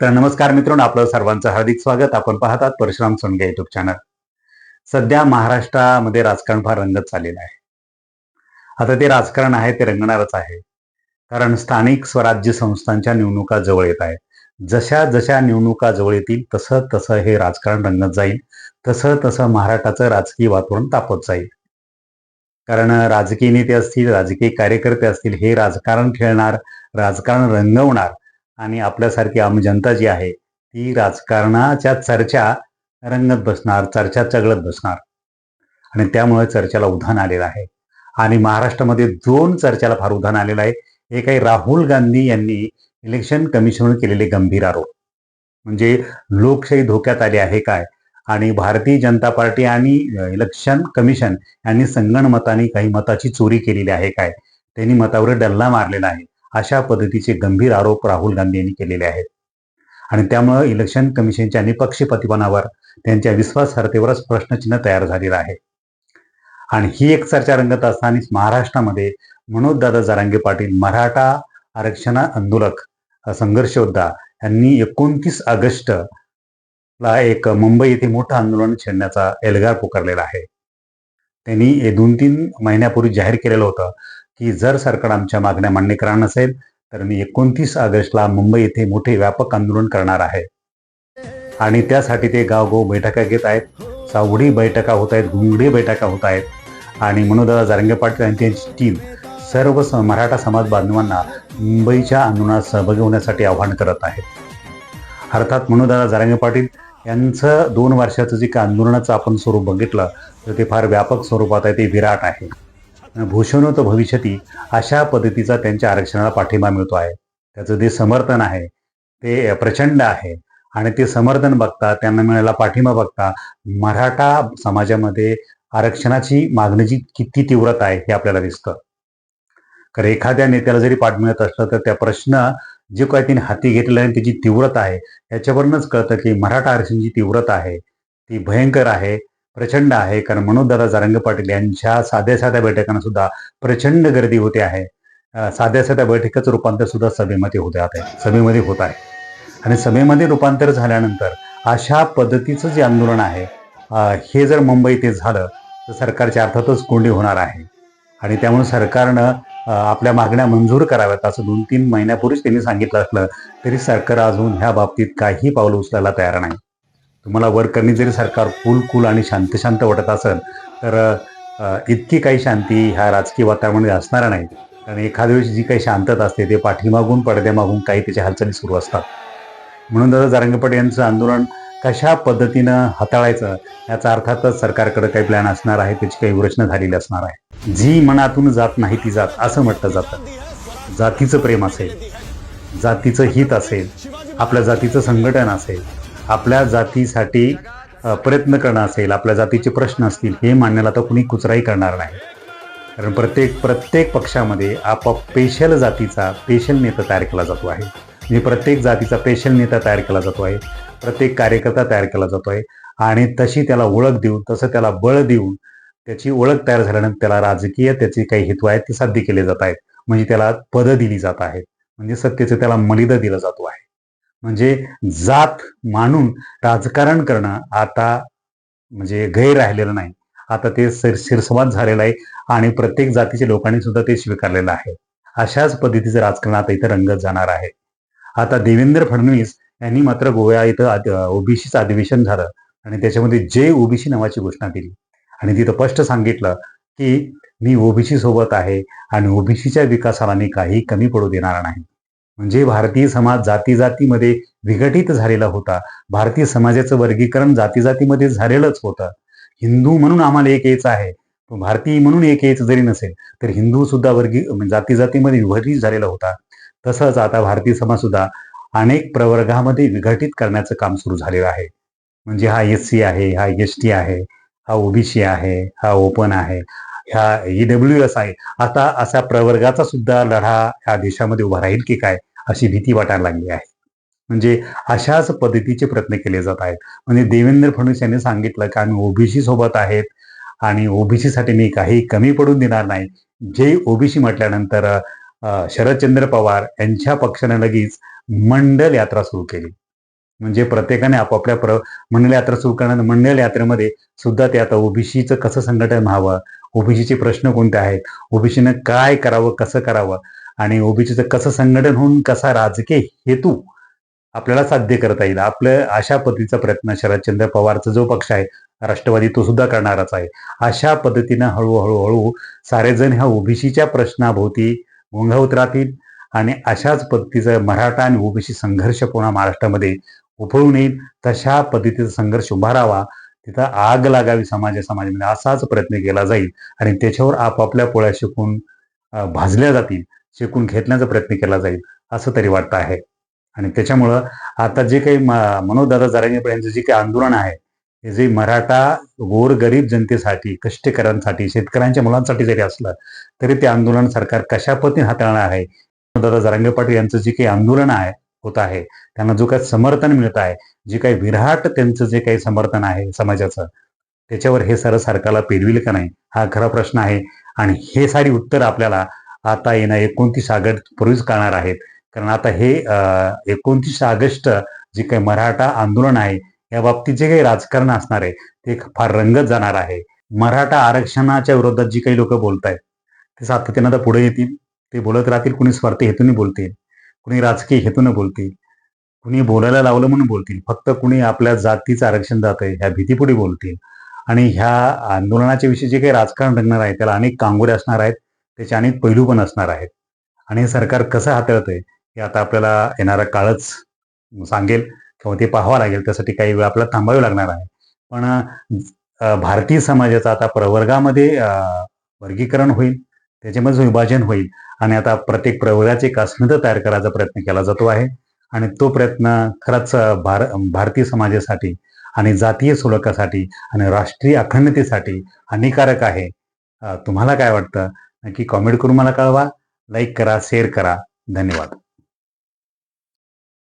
तर नमस्कार मित्रांनो आपलं सर्वांचं हार्दिक स्वागत. आपण पाहतात परशुराम सोनगे युट्यूब चॅनल सध्या महाराष्ट्रामध्ये राजकारण फार रंगत चाललेलं आहे. आता ते राजकारण आहे ते रंगणारच आहे. कारण स्थानिक स्वराज्य संस्थांच्या निवडणुका जवळ येत आहेत. जशा जशा निवडणुका जवळ येतील तसं तसं हे राजकारण रंगत जाईल. तसं तसं महाराष्ट्राचं राजकीय वातावरण तापत जाईल. कारण राजकीय नेते असतील राजकीय कार्यकर्ते असतील हे राजकारण खेळणार राजकारण रंगवणार आणि आपल्यासारखी आम जनता जी आहे ती राजकारणाच्या चर्चा रंगत बसणार चर्चा चगळत बसणार. आणि त्यामुळे चर्चेला उधाण आलेलं आहे. आणि महाराष्ट्रामध्ये दोन चर्चेला फार उधाण आलेलं आहे. एक आहे राहुल गांधी यांनी इलेक्शन कमिशनवर केलेले गंभीर आरोप. म्हणजे लोकशाही धोक्यात आली आहे काय? आणि भारतीय जनता पार्टी आणि इलेक्शन कमिशन यांनी संगणमताने काही मताची चोरी केलेली आहे काय? त्यांनी मतावर डल्ला मारलेला आहे. अशा पद्धतीचे गंभीर आरोप राहुल गांधी यांनी केलेले आहेत. आणि त्यामुळे इलेक्शन कमिशनच्या निपक्षपातीपणावर त्यांच्या विश्वासार्हतेवरच प्रश्नचिन्ह तयार झालेलं आहे. आणि ही एक चर्चा रंगत असताना महाराष्ट्रामध्ये मनोजदादा जारांगे पाटील मराठा आरक्षण आंदोलक संघर्षोद्धा यांनी एकोणतीस ऑगस्ट ला एक मुंबई येथे मोठं आंदोलन छेडण्याचा एल्गार पुकारलेला आहे. त्यांनी दोन तीन महिन्यापूर्वी जाहीर केलेलं होतं. की जर सरकार आमच्या मागण्या मान्य करणार नसेल तर मी एकोणतीस ऑगस्टला मुंबई येथे मोठे व्यापक आंदोलन करणार आहे. आणि त्यासाठी ते गावगाव बैठका घेत आहेत सावडी बैठका होत आहेत गुंगडी बैठका होत आहेत. आणि मनोदादा जारंगे पाटील आणि त्यांची टीम सर्व स मराठा समाज बांधवांना मुंबईच्या आंदोलनात सहभागी होण्यासाठी आवाहन करत आहेत अर्थात मनोदादा जारंगे पाटील यांचं दोन वर्षाचं जे का आंदोलनाचं आपण स्वरूप बघितलं तर ते फार व्यापक स्वरूपात आहे ते विराट आहे. भूषणोत भविष्यती अशा पद्धतीचा त्यांच्या आरक्षणाला पाठिंबा मिळतो आहे. त्याचं जे समर्थन आहे ते प्रचंड आहे. आणि ते समर्थन बघता त्यांना मिळालेला पाठिंबा बघता मराठा समाजामध्ये आरक्षणाची मागणीची किती तीव्रता आहे हे आपल्याला दिसतं. कारण एखाद्या नेत्याला जरी पाठ मिळत असलं तर त्या प्रश्न जे काही त्यांनी हाती घेतलेला आहे त्याची तीव्रता आहे. याच्यावरूनच कळतं की मराठा आरक्षणाची तीव्रता आहे. ती भयंकर आहे. प्रचंड आहे. कारण मनोजदादा जारंग पाटील यांच्या साध्या साध्या बैठकांना सुद्धा प्रचंड गर्दी होते आहे. साध्या साध्या बैठकाचं रूपांतर सुद्धा सभेमध्ये होते आहे. सभेमध्ये होत आहे. आणि सभेमध्ये रूपांतर झाल्यानंतर अशा पद्धतीचं जे आंदोलन आहे हे जर मुंबई ते झालं तर सरकारच्या अर्थातच कोंडी होणार आहे. आणि त्यामुळे सरकारनं आपल्या मागण्या मंजूर कराव्यात असं दोन तीन महिन्यापूर्वीच त्यांनी सांगितलं असलं तरी सरकार अजून ह्या बाबतीत काही पावलं उचलायला तयार नाही. तुम्हाला वर जरी सरकार कुल कुल आणि शांत शांत वाटत असेल तर इतकी काही शांती ह्या राजकीय वातावरणामध्ये असणार नाही. कारण एखाद्या वेळेस जी काही शांतता असते ते पाठीमागून पडद्यामागून काही त्याच्या हालचाली सुरू असतात. म्हणून दादा जारंगपट यांचं आंदोलन कशा पद्धतीनं हाताळायचं याचा अर्थातच सरकारकडे काही प्लॅन असणार आहे त्याची काही योजना झालेली असणार आहे. जी मनातून जात नाही ती जात असं म्हटलं जातं. जातीचं प्रेम असेल जातीचं हित असेल आपल्या जातीचं संघटन असेल आपल्या जातीसाठी प्रयत्न करणं असेल आपल्या जातीचे प्रश्न असतील हे मानण्याला तर कुणी कुचराही करणार नाही. कारण प्रत्येक प्रत्येक पक्षामध्ये आपाप पेशल जातीचा पेशल नेता तयार केला जातो आहे. म्हणजे प्रत्येक जातीचा पेशल नेता तयार केला जातो आहे. प्रत्येक कार्यकर्ता तयार केला जातो आहे. आणि तशी त्याला ओळख देऊन तसं त्याला बळ देऊन त्याची ओळख तयार झाल्यानंतर त्याला राजकीय त्याचे काही हेतू आहेत ते साध्य केले जात आहेत. म्हणजे त्याला पदं दिली जात आहेत. म्हणजे सत्तेचं त्याला मलिदा दिलं जातो आहे. म्हणजे जात मानून राजकारण करणं आता म्हणजे गैर राहिलेलं नाही. आता ते सिर शिरसवाद झालेलं आहे आणि प्रत्येक जातीच्या लोकांनी सुद्धा ते स्वीकारलेलं आहे. अशाच पद्धतीचं राजकारण आता इथं रंगत जाणार आहे. आता देवेंद्र फडणवीस यांनी मात्र गोव्या इथं ओबीसीचं अधिवेशन झालं आणि त्याच्यामध्ये जे ओबीसी नावाची घोषणा केली. आणि तिथं स्पष्ट सांगितलं की मी ओबीसी सोबत आहे आणि ओबीसीच्या विकासाला मी काही कमी पडू देणार नाही. म्हणजे भारतीय समाज जाती जातीमध्ये विघटित झालेला होता. भारतीय समाजाचं वर्गीकरण जाती जातीमध्ये झालेलंच होतं. हिंदू म्हणून आम्हाला एक यायचं आहे. भारतीय म्हणून एक यायचं जरी नसेल तर हिंदू सुद्धा वर्गी म्हणजे जाती जातीमध्ये विघटित झालेला होता. तसंच आता भारतीय समाज सुद्धा अनेक प्रवर्गामध्ये विघटित करण्याचं काम सुरू झालेलं आहे. म्हणजे हा एस सी आहे हा एस टी आहे हा ओबीसी आहे हा ओपन आहे ह्या ईडब्ल्यू एस आहे. आता अशा प्रवर्गाचा सुद्धा लढा ह्या देशामध्ये उभा राहील की काय? अशी भीती वाटायला लागली आहे. म्हणजे अशाच पद्धतीचे प्रयत्न केले जात आहेत. म्हणजे देवेंद्र फडणवीस यांनी सांगितलं की आम्ही ओबीसी सोबत आहेत. आणि ओबीसीसाठी मी काही कमी पडून देणार नाही. जे ओबीसी म्हटल्यानंतर शरदचंद्र पवार यांच्या पक्षाने लगेच मंडल यात्रा सुरू केली. म्हणजे प्रत्येकाने आपापल्या प्र मंडल यात्रा सुरू करणार मंडल यात्रेमध्ये सुद्धा ते आता ओबीसीचं कसं संघटन व्हावं? ओबीसीचे प्रश्न कोणते आहेत? ओबीसीनं काय करावं? कसं करावं? आणि ओबीसीचं कसं संघटन होऊन कसा राजकीय हेतू आपल्याला साध्य करता येईल. आपलं अशा पद्धतीचा प्रयत्न शरदचंद्र पवारचा जो पक्ष आहे राष्ट्रवादी तो सुद्धा करणारच आहे. अशा पद्धतीनं हळूहळू हळू सारेजण ह्या ओबीसीच्या प्रश्नाभोवती गुंगावत राहतील आणि अशाच पद्धतीचा मराठा आणि ओबीसी संघर्ष पुन्हा महाराष्ट्रामध्ये उफळून येईल. तशा पद्धतीचा संघर्ष उभारावा तिथं आग लागावी समाजा समाजामध्ये असाच प्रयत्न केला जाईल आणि त्याच्यावर आपापल्या पोळ्या शिकून भाजल्या जातील. शिकून घेतण्याचा प्रयत्न केला जाईल असं तरी वाटतं आहे. आणि त्याच्यामुळं आता जे काही मनोदादा मनोजदादा यांचं जे काही आंदोलन आहे हे जे मराठा गोरगरीब जनतेसाठी कष्टकऱ्यांसाठी शेतकऱ्यांच्या मुलांसाठी जरी असलं तरी ते आंदोलन सरकार कशा पद्धतीने हाताळणार आहे? दादा जरांगे पाटील यांचं जे काही आंदोलन आहे होत आहे त्यांना जो काही समर्थन मिळत आहे जे काही विराट त्यांचं जे काही समर्थन आहे समाजाचं त्याच्यावर हे सर सरकारला पेरविल का नाही? हा खरा प्रश्न आहे. आणि हे सारी उत्तर आपल्याला आता येणं एकोणतीस ऑगस्ट पूर्वीच करणार आहेत. कारण आता हे एकोणतीस ऑगस्ट जे काही मराठा आंदोलन आहे या बाबतीत जे काही राजकारण असणार आहे ते फार रंगत जाणार आहे. मराठा आरक्षणाच्या विरोधात जी काही लोक बोलत आहेत ते सातत्यानं आता पुढे येतील. ते बोलत राहतील कुणी स्वार्थी हेतूने बोलतील कुणी राजकीय हेतूने बोलतील कुणी बोलायला लावलं म्हणून बोलतील फक्त कुणी आपल्या जातीचं आरक्षण जात आहे ह्या भीतीपुढे बोलतील. आणि ह्या आंदोलनाच्या विषयी जे काही राजकारण रंगणार आहे त्याला अनेक कांगोरे असणार आहेत. त्याचे अनेक पैलू पण असणार आहेत. आणि हे सरकार कसं हाताळतंय हे आता आपल्याला येणारा काळच सांगेल किंवा ते पाहावं लागेल. त्यासाठी काही वेळ आपल्याला थांबावी लागणार आहे. पण भारतीय समाजाचं आता प्रवर्गामध्ये वर्गीकरण होईल त्याच्यामध्ये विभाजन होईल आणि आता प्रत्येक प्रवर्गाची एक अस्मिता तयार करायचा प्रयत्न केला जातो आहे. आणि तो प्रयत्न खरंच भार भारतीय समाजासाठी आणि जातीय सुलकासाठी आणि राष्ट्रीय अखंडतेसाठी हानिकारक आहे. तुम्हाला काय वाटतं? नक्की कॉमेंट करून मला कळवा लाईक करा शेअर करा. धन्यवाद.